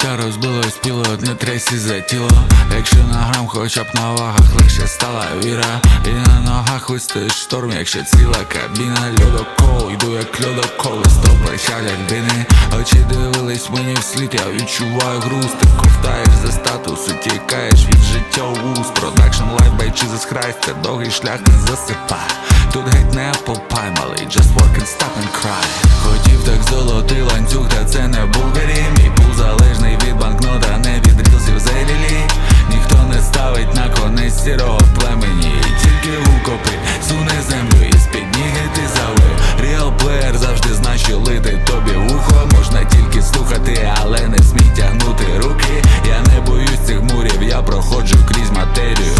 Життя розбилось піло, не тресі за тіло Якщо на грам, хоча б на вагах легше стала віра. І на ногах вистоїш шторм, якщо ціла кабіна Льодокол, йду як льодокол, стопи чалять бини Очі дивились мені вслід, я відчуваю груз. Ти ковтаєш за статус, утікаєш від життя у вуз. Продакшн лайф by Jesus Christ, це довгий шлях не засипай. Тут геть не Pie, малий, just work and stop and cry. Хотів так золотий ланцюг в племені, тільки укопи, суне землю і з-під ніги ти залив Ріалплеєр завжди зна, що лити тобі вухо. Можна тільки слухати, але не смій тягнути руки. Я не боюсь цих мурів, я проходжу крізь матерію.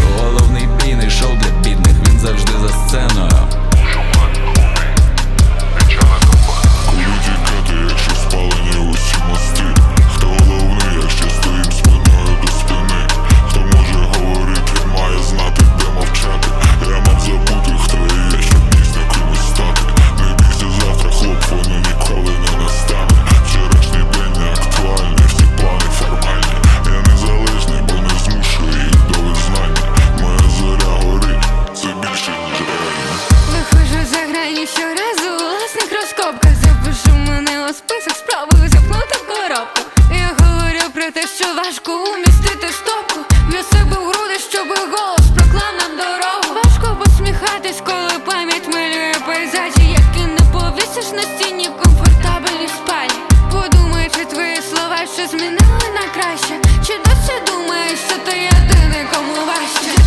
змінили на краще, чи досі думаєш, що ти єдиний кому важче?